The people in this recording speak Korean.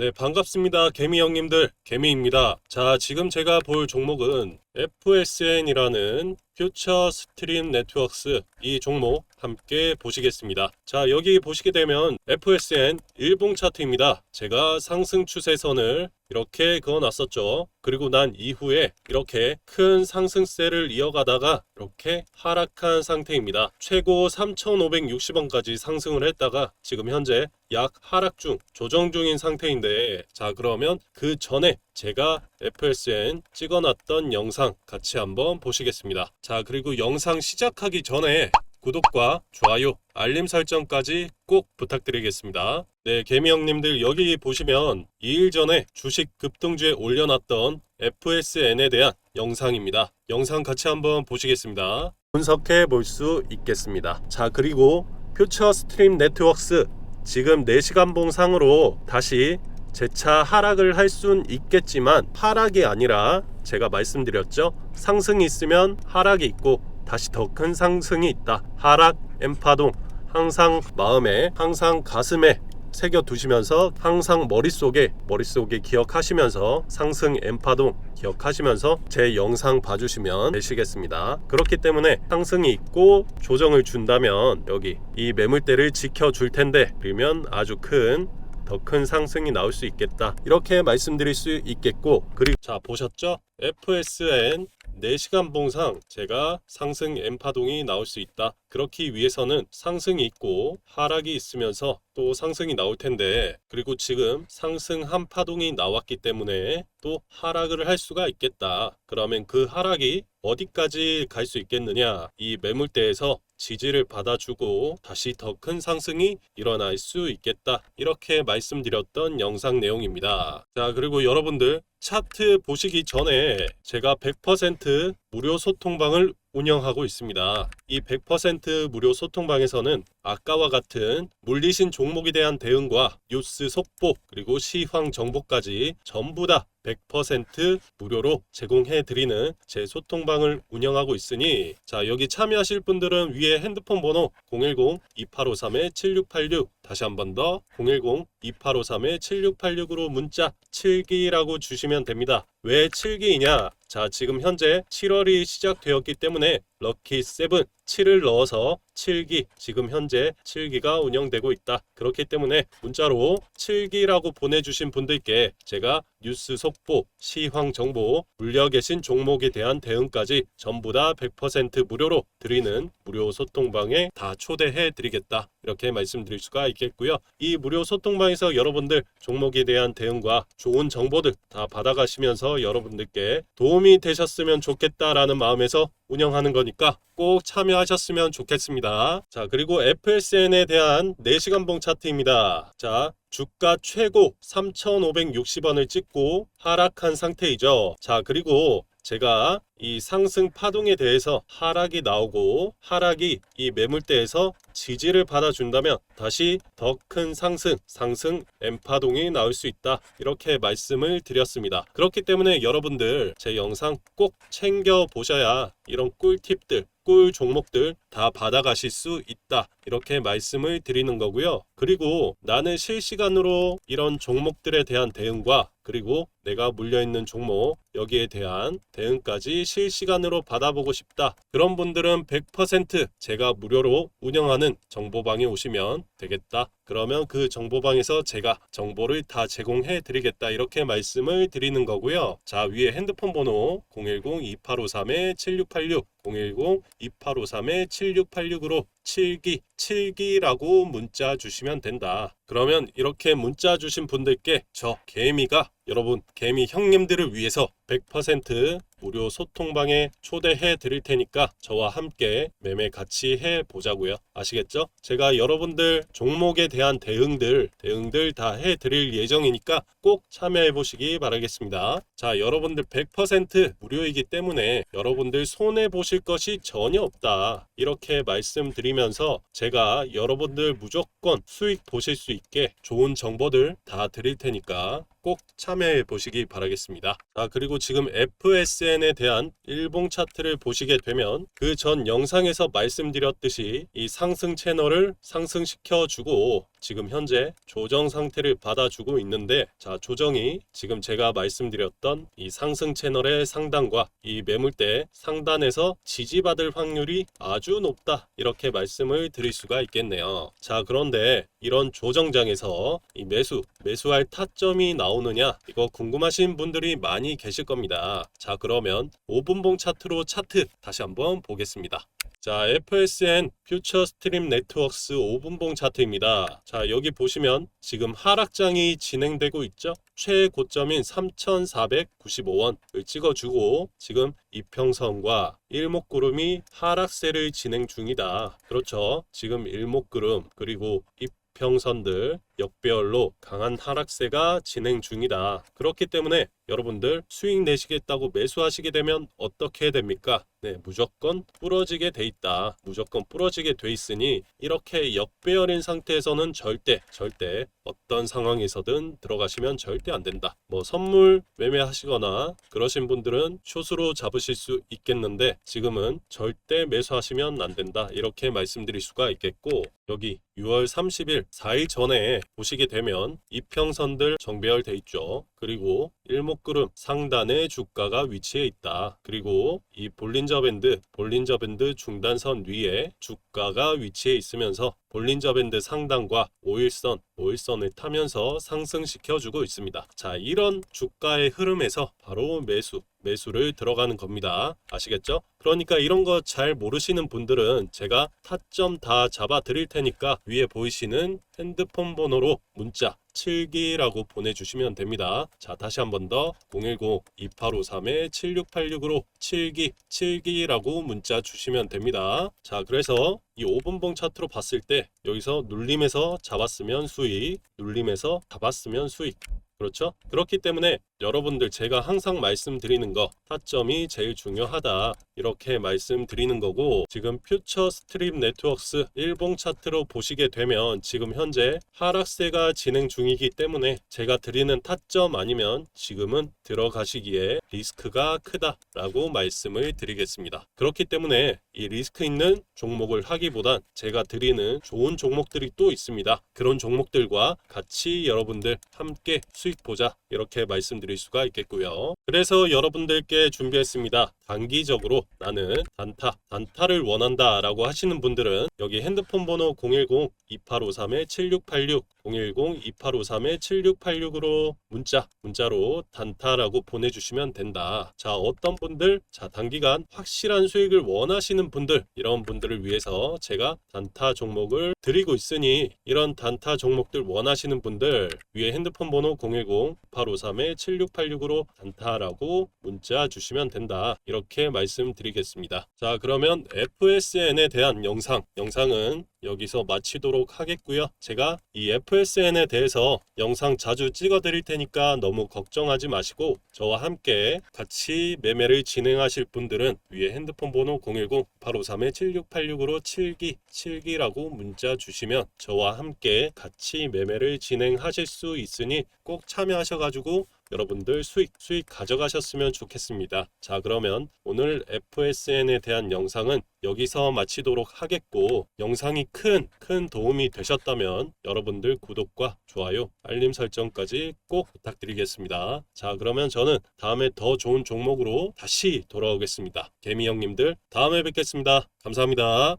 네, 반갑습니다. 개미 형님들, 개미입니다. 자, 지금 제가 볼 종목은 FSN이라는 퓨처 스트림 네트워크스 이 종목 함께 보시겠습니다. 자, 여기 보시게 되면 FSN 일봉 차트입니다. 제가 상승 추세선을 이렇게 그어놨었죠. 그리고 난 이후에 이렇게 큰 상승세를 이어가다가 이렇게 하락한 상태입니다. 최고 3,560원까지 상승을 했다가 지금 현재 약 하락 중 조정 중인 상태인데 자 그러면 그 전에 제가 FSN 찍어놨던 영상 같이 한번 보시겠습니다. 자 그리고 영상 시작하기 전에 구독과 좋아요, 알림 설정까지 꼭 부탁드리겠습니다. 네, 개미 형님들 여기 보시면 2일 전에 주식 급등주에 올려놨던 FSN에 대한 영상입니다. 영상 같이 한번 보시겠습니다. 분석해 볼 수 있겠습니다. 자, 그리고 퓨처 스트림 네트워크스 지금 4시간 봉상으로 다시 재차 하락을 할 순 있겠지만 하락이 아니라 제가 말씀드렸죠. 상승이 있으면 하락이 있고 다시 더 큰 상승이 있다. 하락 엠파동 항상 마음에 항상 가슴에 새겨 두시면서 항상 머릿속에 머릿속에 기억하시면서 상승 엠파동 기억하시면서 제 영상 봐주시면 되시겠습니다. 그렇기 때문에 상승이 있고 조정을 준다면 여기 이 매물대를 지켜줄 텐데 그러면 아주 큰 더 큰 상승이 나올 수 있겠다. 이렇게 말씀드릴 수 있겠고 그리고 자 보셨죠? FSN 4시간 봉상 제가 상승 M파동이 나올 수 있다. 그렇기 위해서는 상승이 있고 하락이 있으면서 또 상승이 나올 텐데 그리고 지금 상승 한 파동이 나왔기 때문에 또 하락을 할 수가 있겠다. 그러면 그 하락이 어디까지 갈 수 있겠느냐? 이 매물대에서 지지를 받아주고 다시 더 큰 상승이 일어날 수 있겠다. 이렇게 말씀드렸던 영상 내용입니다. 자, 그리고 여러분들 차트 보시기 전에 제가 100% 무료 소통방을 운영하고 있습니다. 이 100% 무료 소통방에서는 아까와 같은 물리신 종목에 대한 대응과 뉴스 속보 그리고 시황 정보까지 전부 다 100% 무료로 제공해 드리는 제 소통방을 운영하고 있으니 자 여기 참여하실 분들은 위에 핸드폰 번호 010-2853-7686 다시 한 번 더 010-2853-7686으로 문자 7기라고 주시면 됩니다. 왜 7기이냐? 자, 지금 현재 7월이 시작되었기 때문에 럭키 7 7을 넣어서 7기 지금 현재 7기가 운영되고 있다. 그렇기 때문에 문자로 7기라고 보내주신 분들께 제가 뉴스 속보, 시황 정보, 물려 계신 종목에 대한 대응까지 전부 다 100% 무료로 드리는 무료 소통방에 다 초대해 드리겠다. 이렇게 말씀드릴 수가 있겠고요. 이 무료 소통방에서 여러분들 종목에 대한 대응과 좋은 정보들 다 받아가시면서 여러분들께 도움이 되셨으면 좋겠다라는 마음에서 운영하는 거니까 꼭 참여하셨으면 좋겠습니다. 자, 그리고 FSN에 대한 4시간 봉 차트입니다. 자, 주가 최고 3,560원을 찍고 하락한 상태이죠. 자, 그리고 제가 이 상승 파동에 대해서 하락이 나오고 하락이 이 매물대에서 지지를 받아준다면 다시 더 큰 상승, 상승 M파동이 나올 수 있다. 이렇게 말씀을 드렸습니다. 그렇기 때문에 여러분들 제 영상 꼭 챙겨 보셔야 이런 꿀팁들, 꿀 종목들 다 받아가실 수 있다. 이렇게 말씀을 드리는 거고요. 그리고 나는 실시간으로 이런 종목들에 대한 대응과 그리고 내가 물려있는 종목 여기에 대한 대응까지 실시간으로 받아보고 싶다. 그런 분들은 100% 제가 무료로 운영하는 정보방에 오시면 되겠다. 그러면 그 정보방에서 제가 정보를 다 제공해 드리겠다. 이렇게 말씀을 드리는 거고요. 자, 위에 핸드폰 번호 010-2853-7686 010-2853-7686으로 7기, 7기라고 문자 주시면 된다. 그러면 이렇게 문자 주신 분들께 저 개미가 여러분 개미 형님들을 위해서 100% 무료 소통방에 초대해 드릴 테니까 저와 함께 매매 같이 해 보자고요. 아시겠죠? 제가 여러분들 종목에 대한 대응들 대응들 다 해 드릴 예정이니까 꼭 참여해 보시기 바라겠습니다. 자, 여러분들 100% 무료이기 때문에 여러분들 손해 보실 것이 전혀 없다. 이렇게 말씀드리면서 제가 여러분들 무조건 수익 보실 수 있게 좋은 정보들 다 드릴 테니까 꼭 참여해 보시기 바라겠습니다. 자, 그리고 지금 FSN에 대한 일봉 차트를 보시게 되면 그 전 영상에서 말씀드렸듯이 이 상승 채널을 상승시켜 주고 지금 현재 조정 상태를 받아주고 있는데 자 조정이 지금 제가 말씀드렸던 이 상승 채널의 상단과 이 매물대 상단에서 지지받을 확률이 아주 높다 이렇게 말씀을 드릴 수가 있겠네요. 자 그런데 이런 조정장에서 이 매수 매수할 타점이 나오느냐 이거 궁금하신 분들이 많이 계실 겁니다. 자 그러면 5분봉 차트로 차트 다시 한번 보겠습니다. 자, FSN 퓨처 스트림 네트워크스 5분봉 차트입니다. 자, 여기 보시면 지금 하락장이 진행되고 있죠? 최고점인 3,495원을 찍어주고 지금 이평선과 일목구름이 하락세를 진행 중이다. 그렇죠. 지금 일목구름 그리고 이평선들 역배열로 강한 하락세가 진행 중이다. 그렇기 때문에 여러분들 수익 내시겠다고 매수하시게 되면 어떻게 됩니까? 네, 무조건 부러지게 돼 있다. 무조건 부러지게 돼 있으니 이렇게 역배열인 상태에서는 절대 절대 어떤 상황에서든 들어가시면 절대 안 된다. 뭐 선물 매매하시거나 그러신 분들은 숏으로 잡으실 수 있겠는데 지금은 절대 매수하시면 안 된다. 이렇게 말씀드릴 수가 있겠고 여기 6월 30일 4일 전에 보시게 되면 이평선들 정배열돼 있죠. 그리고 일목구름 상단에 주가가 위치해 있다. 그리고 이 볼린저 밴드, 볼린저 밴드 중단선 위에 주가가 위치해 있으면서 볼린저 밴드 상단과 5일선, 5일선을 타면서 상승시켜 주고 있습니다. 자, 이런 주가의 흐름에서 바로 매수, 매수를 들어가는 겁니다. 아시겠죠? 그러니까 이런 거 잘 모르시는 분들은 제가 타점 다 잡아 드릴 테니까 위에 보이시는 핸드폰 번호로 문자 7기라고 보내주시면 됩니다. 자, 다시 한 번 더 010-2853-7686으로 7기, 7기라고 문자 주시면 됩니다. 자, 그래서 이 5분봉 차트로 봤을 때 여기서 눌림에서 잡았으면 수익, 눌림에서 잡았으면 수익. 그렇죠? 그렇기 때문에 여러분들 제가 항상 말씀드리는 거 타점이 제일 중요하다 이렇게 말씀드리는 거고 지금 퓨처 스트림 네트워크스 일봉 차트로 보시게 되면 지금 현재 하락세가 진행 중이기 때문에 제가 드리는 타점 아니면 지금은 들어가시기에 리스크가 크다라고 말씀을 드리겠습니다. 그렇기 때문에 이 리스크 있는 종목을 하기보단 제가 드리는 좋은 종목들이 또 있습니다. 그런 종목들과 같이 여러분들 함께 수익 보자 이렇게 말씀드 릴 수가 있겠고요. 그래서 여러분들께 준비했습니다. 단기적으로 나는 단타, 단타를 원한다 라고 하시는 분들은 여기 핸드폰 번호 010-2853-7686 010-2853-7686으로 문자, 문자로 단타라고 보내주시면 된다. 자, 어떤 분들, 자, 단기간 확실한 수익을 원하시는 분들, 이런 분들을 위해서 제가 단타 종목을 드리고 있으니 이런 단타 종목들 원하시는 분들 위에 핸드폰 번호 010-2853-7686으로 단타라고 문자 주시면 된다. 이렇게 말씀드리겠습니다. 자, 그러면 FSN에 대한 영상, 영상은 여기서 마치도록 하겠고요. 제가 이 FSN에 대해서 영상 자주 찍어 드릴 테니까 너무 걱정하지 마시고 저와 함께 같이 매매를 진행하실 분들은 위에 핸드폰 번호 010-853-7686으로 7기, 7기라고 문자 주시면 저와 함께 같이 매매를 진행하실 수 있으니 꼭 참여하셔가지고 여러분들 수익 수익 가져가셨으면 좋겠습니다. 자 그러면 오늘 FSN에 대한 영상은 여기서 마치도록 하겠고 영상이 큰 큰 도움이 되셨다면 여러분들 구독과 좋아요 알림 설정까지 꼭 부탁드리겠습니다. 자 그러면 저는 다음에 더 좋은 종목으로 다시 돌아오겠습니다. 개미 형님들 다음에 뵙겠습니다. 감사합니다.